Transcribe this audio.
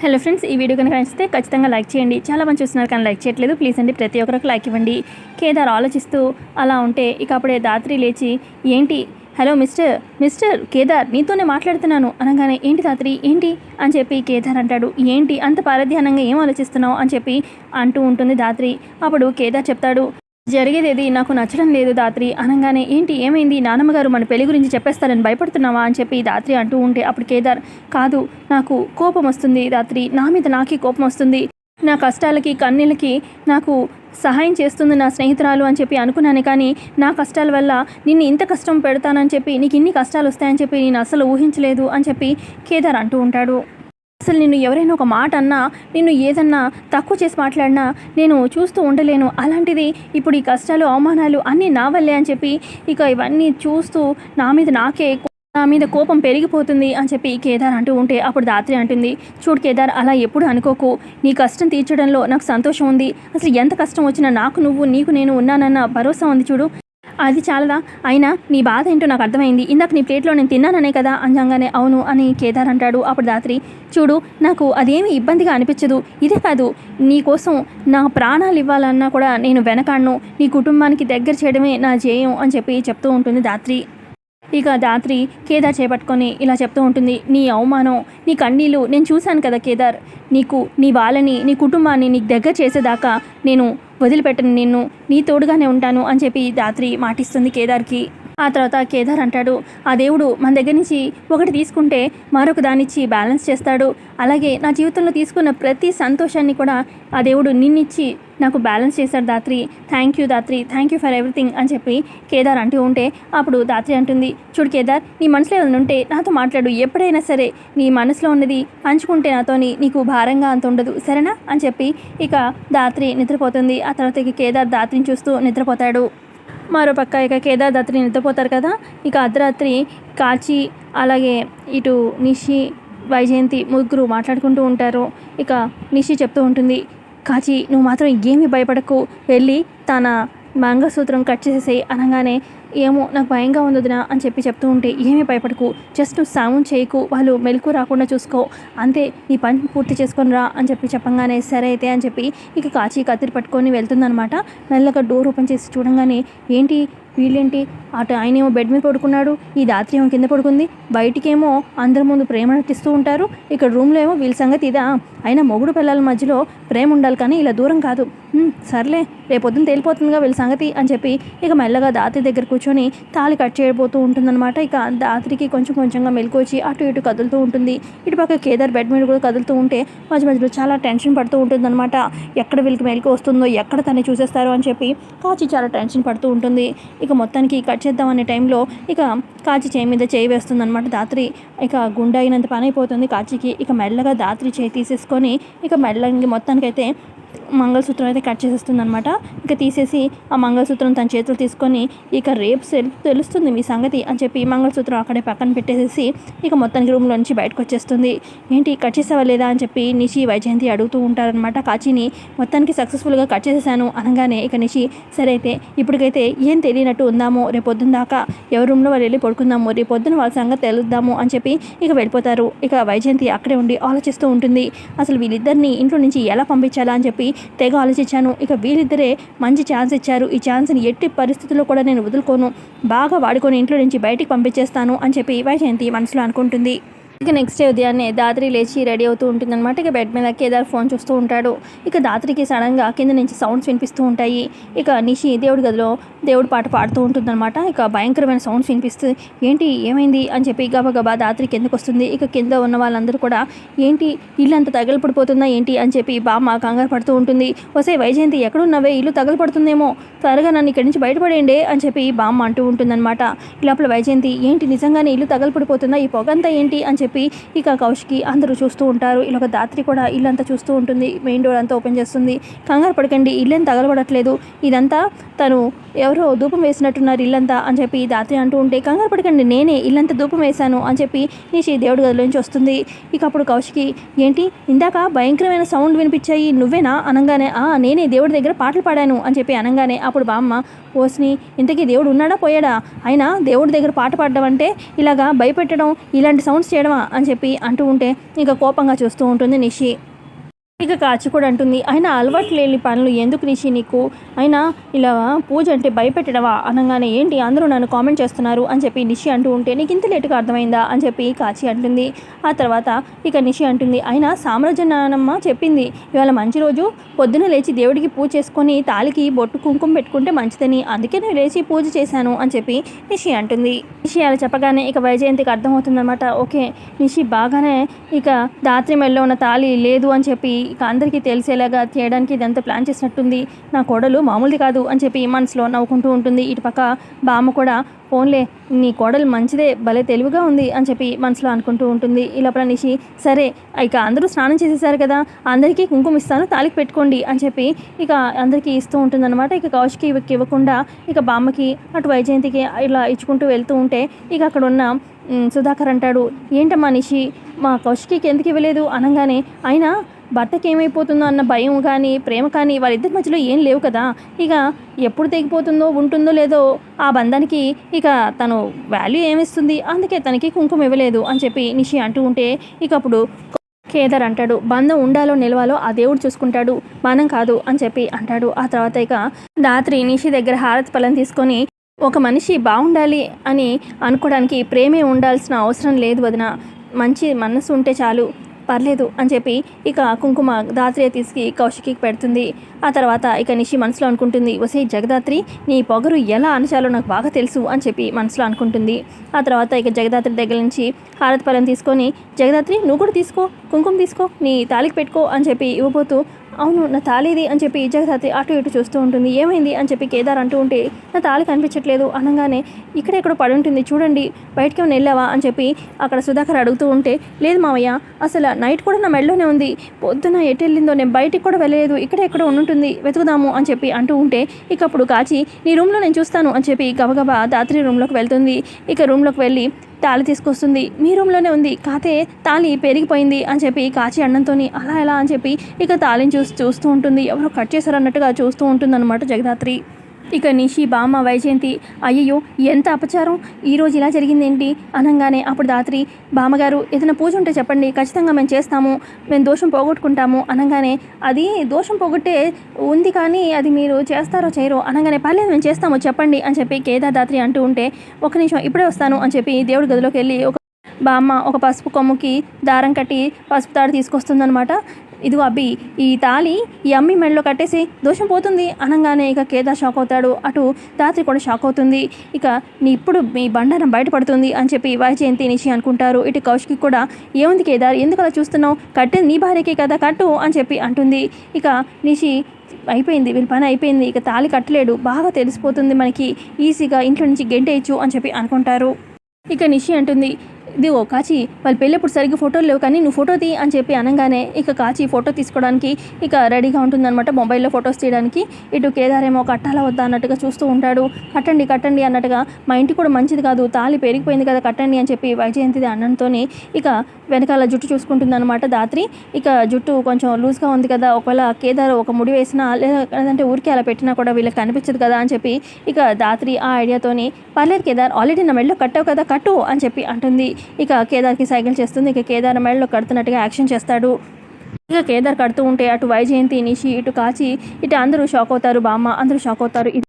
Hello friends ఈ video కనుక నచ్చితే ఖచ్చితంగా లైక్ చేయండి. చాలా మంది చూస్తున్నారు కానీ లైక్ చేయట్లేదు. ప్లీజ్ అండి ప్రతి ఒక్కరికి లైక్ ఇవ్వండి. కేదార్ ఆలోచిస్తూ అలా ఉంటే ఇక అప్పుడే దాత్రి లేచి ఏంటి? హలో మిస్టర్ మిస్టర్ కేదార్ నీతోనే మాట్లాడుతున్నాను. అనగానే ఏంటి దాత్రి? ఏంటి? అని చెప్పి కేదార్ అంటాడు. ఏంటి? అంత పారధ్యానంగా ఏం ఆలోచిస్తున్నావు? అని చెప్పి అంటూ ఉంటుంది దాత్రి. అప్పుడు కేదార్ చెప్తాడు జరిగేదేది? నాకు నచ్చడం లేదు దాత్రి. అనగానే ఏంటి? ఏమైంది? నానమ్మగారు మన పెళ్ళి గురించి చెప్పేస్తారని భయపడుతున్నావా? అని చెప్పి దాత్రి అంటూ ఉంటే అప్పుడు కేదార్ కాదు నాకు కోపం వస్తుంది దాత్రి. నా మీద నాకే కోపం వస్తుంది. నా కష్టాలకి కన్నీళ్ళకి నాకు సహాయం చేస్తుంది నా స్నేహితురాలు అని చెప్పి అనుకున్నాను కానీ నా కష్టాల వల్ల నిన్ను ఇంత కష్టం పెడతానని చెప్పి నీకు ఇన్ని కష్టాలు వస్తాయని చెప్పి నేను అసలు ఊహించలేదు అని చెప్పి కేదార్ అంటూ ఉంటాడు. అసలు నిన్ను ఎవరైనా ఒక మాట అన్నా నిన్ను ఏదన్నా తక్కువ చేసి మాట్లాడినా నేను చూస్తూ ఉండలేను. అలాంటిది ఇప్పుడు ఈ కష్టాలు అవమానాలు అన్నీ నా వల్లే అని చెప్పి ఇక ఇవన్నీ చూస్తూ నా మీద నాకే నా మీద కోపం పెరిగిపోతుంది అని చెప్పి కేదార్ అంటూ ఉంటే అప్పుడు దాత్రి అంటుంది చూడు కేదార్ అలా ఎప్పుడు అనుకోకు. నీ కష్టం తీర్చడంలో నాకు సంతోషం ఉంది. అసలు ఎంత కష్టం వచ్చినా నాకు నువ్వు నీకు నేను ఉన్నానన్న భరోసా ఉంది చూడు. అది చాలదా? అయినా నీ బాధ ఏంటో నాకు అర్థమైంది. ఇందాక నీ ప్లేట్లో నేను తిన్నాననే కదా? అంజంగానే అవును అని కేదార్ అంటాడు అప్పుడు దాత్రి. చూడు నాకు అదేమి ఇబ్బందిగా అనిపించదు. ఇదే కాదు నీ కోసం నా ప్రాణాలు ఇవ్వాలన్నా కూడా నేను వెనకాడను. నీ కుటుంబానికి దగ్గర చేయడమే నా జేయం అని చెప్పి చెప్తూ ఉంటుంది దాత్రి. ఇక దాత్రి కేదార్ చేపట్టుకొని ఇలా చెప్తూ ఉంటుంది నీ అవమానం నీ కన్నీళ్ళు నేను చూశాను కదా కేదార్. నీకు నీ వాళ్ళని నీ కుటుంబాన్ని నీకు దగ్గర చేసేదాకా నేను వదిలిపెట్టను నిన్ను నీ తోడుగానే ఉంటాను అని చెప్పి దాత్రి మాటిస్తుంది కేదార్కి. ఆ తర్వాత కేదార్ అంటాడు ఆ దేవుడు మన దగ్గర నుంచి ఒకటి తీసుకుంటే మరొక దానిచ్చి బ్యాలెన్స్ చేస్తాడు. అలాగే నా జీవితంలో తీసుకున్న ప్రతి సంతోషాన్ని కూడా ఆ దేవుడు నిన్నిచ్చి నాకు బ్యాలెన్స్ చేశాడు Dhatri. Thank you Dhatri. Thank you for everything అని చెప్పి కేదార్ అంటూ ఉంటే అప్పుడు దాత్రి అంటుంది చూడు కేదార్ నీ మనసులో ఏదైనా ఉంటే నాతో మాట్లాడు. ఎప్పుడైనా సరే నీ మనసులో ఉన్నది పంచుకుంటే నాతోని నీకు భారంగా అంత ఉండదు. సరేనా? అని చెప్పి ఇక దాత్రి నిద్రపోతుంది. ఆ తర్వాత ఇక కేదార్ దాత్రిని చూస్తూ నిద్రపోతాడు. మరోపక్క ఇక కేదార్దాత్రి నిద్రపోతారు కదా ఇక అర్ధరాత్రి కాచి అలాగే ఇటు నిషి వైజయంతి ముగ్గురు మాట్లాడుకుంటూ ఉంటారు. ఇక నిషి చెప్తూ ఉంటుంది కాచి నువ్వు మాత్రం ఏమీ భయపడకు. వెళ్ళి తన మంగళసూత్రం కట్ చేసేసి అనగానే ఏమో నాకు భయంగా ఉంది అని చెప్పి చెప్తూ ఉంటే ఏమీ భయపడకు జస్ట్ నువ్వు సౌండ్ చేయకు వాళ్ళు మెలకు రాకుండా చూసుకో. అంతే నీ పని పూర్తి చేసుకొని రా అని చెప్పి చెప్పంగానే సరే అయితే అని చెప్పి ఇక కాచి కత్తిరి పట్టుకొని వెళ్తుందనమాట మెల్లగా డోర్ ఓపెన్ చేసి చూడంగానే ఏంటి వీళ్ళేంటి? అటు ఆయనేమో బెడ్ మీద పడుకున్నాడు ఈ దాత్రి ఏమో కింద పడుకుంది బయటికేమో అందరి ముందు ప్రేమ నటిస్తూ ఉంటారు ఇక్కడ రూమ్లో ఏమో వీళ్ళ సంగతి ఇదా. అయినా మొగుడు పిల్లల మధ్యలో ప్రేమ ఉండాలి కానీ ఇలా దూరం కాదు. సర్లే రేపొద్దున తేలిపోతుందిగా వీళ్ళ సంగతి అని చెప్పి ఇక మెల్లగా దాత్రి దగ్గర కూర్చొని తాళి కట్ చేయబోతూ ఉంటుందన్నమాట. ఇక దాత్రికి కొంచెం కొంచెంగా మెలుకొచ్చి అటు ఇటు కదులుతూ ఉంటుంది. ఇటు పక్క కేదార్ బెడ్ మీద కూడా కదులుతూ ఉంటే మధ్య మధ్యలో చాలా టెన్షన్ పడుతూ ఉంటుందన్నమాట. ఎక్కడ వీళ్ళకి మెలకు వస్తుందో ఎక్కడ తను చూసేస్తారో అని చెప్పి కాచి చాలా టెన్షన్ పడుతూ ఉంటుంది. ఇక మొత్తానికి కట్ చేద్దాం అనే టైంలో ఇక కాచి చేయి మీద చేయి వేస్తుంది అనమాట దాత్రి. ఇక గుండె అయినంత పని అయిపోతుంది కాచికి. ఇక మెల్లగా దాత్రి చేయి తీసేసుకొని ఇక మెల్లగా మొత్తానికైతే మంగళసూత్రం అయితే కట్ చేసేస్తుంది అనమాట ఇక తీసేసి ఆ మంగళసూత్రం తన చేతులు తీసుకొని ఇక రేపు సెల్ తెలుస్తుంది మీ సంగతి అని చెప్పి మంగళసూత్రం అక్కడే పక్కన పెట్టేసేసి ఇక మొత్తానికి రూమ్లో నుంచి బయటకు వచ్చేస్తుంది. ఏంటి కట్ చేసావా లేదా అని చెప్పి నిషి వైజయంతి అడుగుతూ ఉంటారనమాట కాచిని మొత్తానికి సక్సెస్ఫుల్గా కట్ చేసేసాను అనగానే ఇక నిషి సరే అయితే ఇప్పటికైతే ఏం తెలియనట్టు ఉందాము రేపొద్దున దాకా ఎవరి రూమ్లో వాళ్ళు వెళ్ళి పడుకుందాము రేపు వాళ్ళ సంగతి తెలుద్దాము అని చెప్పి ఇక వెళ్ళిపోతారు. ఇక వైజయంతి అక్కడే ఉండి ఆలోచిస్తూ ఉంటుంది. అసలు వీళ్ళిద్దరిని ఇంట్లో నుంచి ఎలా పంపించాలా అని చెప్పి తెగ ఆలోచించాను. ఇక వీళ్ళిద్దరే మంచి ఛాన్స్ ఇచ్చారు. ఈ ఛాన్స్ని ఎట్టి పరిస్థితుల్లో కూడా నేను వదులుకోను. బాగా వాడుకొని ఇంట్లో నుంచి బయటికి పంపించేస్తాను అని చెప్పి వైజయంతి మనసులో అనుకుంటుంది. ఇక నెక్స్ట్ డే ఉదయాన్నే దాత్రి లేచి రెడీ అవుతూ ఉంటుందన్నమాట. ఇక బెడ్ మీద కేదార్ ఫోన్ చూస్తూ ఉంటాడు. ఇక దాత్రికి సడన్గా కింద నుంచి సౌండ్స్ వినిపిస్తూ ఉంటాయి. ఇక నిషి దేవుడి గదిలో దేవుడి పాట పాడుతూ ఉంటుందన్నమాట. ఇక భయంకరమైన సౌండ్స్ వినిపిస్తుంది ఏంటి ఏమైంది? అని చెప్పి గబగబా దాత్రి కిందకు వస్తుంది. ఇక కింద ఉన్న వాళ్ళందరూ కూడా ఏంటి ఇల్లు అంత తగలపడిపోతుందా ఏంటి? అని చెప్పి బామ్మ కంగారు పడుతూ ఉంటుంది. వసే వైజయంతి ఎక్కడున్నావే? ఇల్లు తగలపడుతుందేమో? త్వరగా నన్ను ఇక్కడి నుంచి బయటపడేయండి అని చెప్పి బామ్మ అంటూ ఉంటుందన్నమాట. ఈ లోపల వైజయంతి ఏంటి నిజంగానే ఇల్లు తగలపడిపోతుందా? ఈ పొగంతా ఏంటి? అని చెప్పి చెప్పి ఇక కౌశికి అందరూ చూస్తూ ఉంటారు. ఇలా దాత్రి కూడా ఇల్లు అంతా చూస్తూ ఉంటుంది. మెయిన్ డోర్ అంతా ఓపెన్ చేస్తుంది. కంగారు పడకండి. ఇల్లు తగలబడట్లేదు. ఇదంతా తను ఎవరో ధూపం వేసినట్టున్నారు ఇల్లంతా అని చెప్పి దాత్రి అంటూ ఉంటే కంగారు పడకండి. నేనే ఇల్లంతా ధూపం వేశాను అని చెప్పి నిషి దేవుడి గదిలోంచి వస్తుంది. ఇక అప్పుడు కౌశికి ఏంటి? ఇందాక భయంకరమైన సౌండ్ వినిపించాయి. నువ్వేనా? అనగానే ఆ నేనే దేవుడి దగ్గర పాటలు పాడాను అని చెప్పి అనగానే అప్పుడు బామ్మ ఓస్ని ఇంతకీ దేవుడు ఉన్నాడా పోయాడా? అయినా దేవుడి దగ్గర పాట పాడడం అంటే ఇలాగా భయపెట్టడం ఇలాంటి సౌండ్స్ చేయడం అని చెప్పి అంటూ ఉంటే ఇంకా కోపంగా చూస్తూ ఉంటుంది నిషి. ఇక కాచి కూడా అంటుంది ఆయన అలవాటు లేని పనులు ఎందుకు నిషి నీకు? అయినా ఇలా పూజ అంటే భయపెట్టడవా అనగానే ఏంటి అందరూ నన్ను కామెంట్ చేస్తున్నారు అని చెప్పి నిషి అంటూ ఉంటే నీకు ఇంత లేటుగా అర్థమైందా అని చెప్పి కాచి అంటుంది. ఆ తర్వాత ఇక నిషి అంటుంది అయినా సామ్రాజ్య నానమ్మ చెప్పింది ఇవాళ మంచి రోజు. పొద్దున లేచి దేవుడికి పూజ చేసుకొని తాలికి బొట్టు కుంకుమ పెట్టుకుంటే మంచిదని. అందుకే నేను లేచి పూజ చేశాను అని చెప్పి నిషి అంటుంది. నిషి అలా చెప్పగానే ఇక వైజయంతికి అర్థమవుతుందన్నమాట. ఓకే నిషి బాగానే ఇక దాత్రి మెల్లో ఉన్న తాళి లేదు అని చెప్పి ఇక అందరికీ తెలిసేలాగా చేయడానికి ఇదంతా ప్లాన్ చేసినట్టుంది. నా కోడలు మామూలుది కాదు అని చెప్పి మనసులో నవ్వుకుంటూ ఉంటుంది. ఇటుపక్క బామ్మ కూడా ఫోన్లే నీ కోడలు మంచిదే భలే తెలివిగా ఉంది అని చెప్పి మనసులో అనుకుంటూ ఉంటుంది. ఇలా నిషి సరే ఇక అందరూ స్నానం చేసేసారు కదా అందరికీ కుంకుమ ఇస్తాను తాలికి పెట్టుకోండి అని చెప్పి ఇక అందరికీ ఇస్తూ ఉంటుందన్నమాట. ఇక కౌశికి ఇవ్వకుండా ఇక బామ్మకి అటు వైజయంతికి ఇలా ఇచ్చుకుంటూ వెళ్తూ ఉంటే ఇక అక్కడ ఉన్న సుధాకర్ అంటాడు ఏంటమ్మా నిషి మా కౌశికి ఎందుకు ఇవ్వలేదు? అనగానే అయినా భర్తకి ఏమైపోతుందో అన్న భయం కానీ ప్రేమ కానీ వాళ్ళిద్దరి మధ్యలో ఏం లేవు కదా. ఇక ఎప్పుడు తెగిపోతుందో ఉంటుందో లేదో ఆ బంధానికి ఇక తను వాల్యూ ఏమిస్తుంది? అందుకే తనకి కుంకుమ ఇవ్వలేదు అని చెప్పి నిషి అంటూ ఉంటే ఇక అప్పుడు కేదార్ అంటాడు బంధం ఉండాలో నిలవాలో ఆ దేవుడు చూసుకుంటాడు మనం కాదు అని చెప్పి అంటాడు. ఆ తర్వాత ఇక రాత్రి నిషి దగ్గర హారతి పళ్ళం తీసుకొని ఒక మనిషి బాగుండాలి అని అనుకోవడానికి ప్రేమే ఉండాల్సిన అవసరం లేదు వదిన. మంచి మనసు ఉంటే చాలు. పర్లేదు అని చెప్పి ఇక కుంకుమ దాత్రియ తీసుకు కౌశికి పెడుతుంది. ఆ తర్వాత ఇక నిషి మనసులో అనుకుంటుంది వసే జగదాత్రి నీ పొగరు ఎలా అనచాలో నాకు బాగా తెలుసు అని చెప్పి మనసులో అనుకుంటుంది. ఆ తర్వాత ఇక జగదాత్రి దగ్గర నుంచి హారతి పరం తీసుకొని జగదాత్రి నువ్వు కూడా తీసుకో కుంకుమ తీసుకో నీ తాలికి పెట్టుకో అని చెప్పి ఇవ్వబోతూ అవును నా తాళి ఇది అని చెప్పి జగదాత్రి అటు ఇటు చూస్తూ ఉంటుంది. ఏమైంది అని చెప్పి కేదార్ అంటూ ఉంటే నా తాళి కనిపించట్లేదు అనగానే ఇక్కడెక్కడ పడి ఉంటుంది చూడండి బయటికి ఏమైనా వెళ్ళావా అని చెప్పి అక్కడ సుధాకర్ అడుగుతూ ఉంటే లేదు మావయ్య అసలు నైట్ కూడా నా మెడలోనే ఉంది. పొద్దున ఎటు వెళ్ళిందో నేను బయటికి కూడా వెళ్ళలేదు ఇక్కడ ఎక్కడ ఉండుంటుంది వెతుకుదాము అని చెప్పి అంటూ ఉంటే ఇక అప్పుడు కాచి నీ రూమ్లో నేను చూస్తాను అని చెప్పి గబగబా దాత్రి రూమ్లోకి వెళ్తుంది. ఇక రూమ్లోకి వెళ్ళి తాళి తీసుకొస్తుంది. మీ రూమ్లోనే ఉంది. కాతే తాళి పెరిగిపోయింది అని చెప్పి కాచి అన్నంతో అలా ఎలా అని చెప్పి ఇక తాళిని చూసి చూస్తూ ఉంటుంది. ఎవరో కట్ చేశారన్నట్టుగా చూస్తూ ఉంటుందన్నమాట జగదాత్రి. ఇక నిషి బామ్మ వైజయంతి అయ్యయ్యో ఎంత అపచారం? ఈరోజు ఇలా జరిగిందేంటి? అనగానే అప్పుడు దాత్రి బామ్మగారు ఏదైనా పూజ ఉంటే చెప్పండి ఖచ్చితంగా మేము చేస్తాము మేము దోషం పోగొట్టుకుంటాము అనగానే అది దోషం పోగొట్టే ఉంది కానీ అది మీరు చేస్తారో చేయరో అనగానే పర్లేదు మేము చేస్తాము చెప్పండి అని చెప్పి కేదార్దాత్రి అంటూ ఉంటే ఒక నిమిషం ఇప్పుడే వస్తాను అని చెప్పి దేవుడి గదిలోకి వెళ్ళి ఒక బామ్మ ఒక పసుపు కొమ్ముకి దారం కట్టి పసుపు తాడు తీసుకొస్తుందనమాట ఇదిగో అబ్బి ఈ తాళి ఈ అమ్మి మెడలో కట్టేసి దోషం పోతుంది అనగానే ఇక కేదార్ షాక్ అవుతాడు. అటు రాత్రి కూడా షాక్ అవుతుంది. ఇక నీ ఇప్పుడు మీ బండారం బయటపడుతుంది అని చెప్పి వైజయంతి నిషి అనుకుంటారు. ఇటు కౌశికి కూడా ఏముంది కేదార్? ఎందుకు అలా చూస్తున్నావు? కట్టేది నీ భార్యకే కదా కట్టు అని చెప్పి అంటుంది. ఇక నిషి అయిపోయింది వీళ్ళ పని అయిపోయింది. ఇక తాళి కట్టలేడు. బాగా తెలిసిపోతుంది మనకి. ఈజీగా ఇంట్లో నుంచి గెంటేయచ్చు అని చెప్పి అనుకుంటారు. ఇక నిషి అంటుంది ఇదిగో కాచి. వాళ్ళ పెళ్ళప్పుడు సరిగ్గా ఫోటోలు లేవు కానీ నువ్వు ఫోటో తీ అని చెప్పి అనగానే ఇక కాచి ఫోటో తీసుకోవడానికి ఇక రెడీగా ఉంటుందన్నమాట మొబైల్లో ఫొటోస్ తీయడానికి. ఇటు కేదారేమో కట్టాలా వద్దా అన్నట్టుగా చూస్తూ ఉంటాడు. కట్టండి కట్టండి అన్నట్టుగా మా ఇంటి కూడా మంచిది కాదు తాళి పెరిగిపోయింది కదా కట్టండి అని చెప్పి వైజయంతిది అన్నంతో ఇక వెనకాల జుట్టు చూసుకుంటుందన్నమాట దాత్రి. ఇక జుట్టు కొంచెం లూజ్గా ఉంది కదా ఒకవేళ కేదార్ ఒక ముడి వేసినా లేదా లేదంటే ఊరికే అలా పెట్టినా కూడా వీళ్ళకి కనిపించదు కదా అని చెప్పి ఇక దాత్రి ఆ ఐడియాతోని పర్లేదు కేదార్ ఆల్రెడీ నా మెడలో కట్టావు కదా కట్టు అని చెప్పి అంటుంది. ఇక కేదార్కి సైకిల్ చేస్తుంది. ఇక కేదార్ మెడలో కడుతున్నట్టుగా యాక్షన్ చేస్తాడు. ఇక కేదార్ కడుతూ ఉంటే అటు వైజయంతి నిషి ఇటు కాచి ఇటు అందరూ షాక్ అవుతారు. బామ్మ అందరూ షాక్ అవుతారు.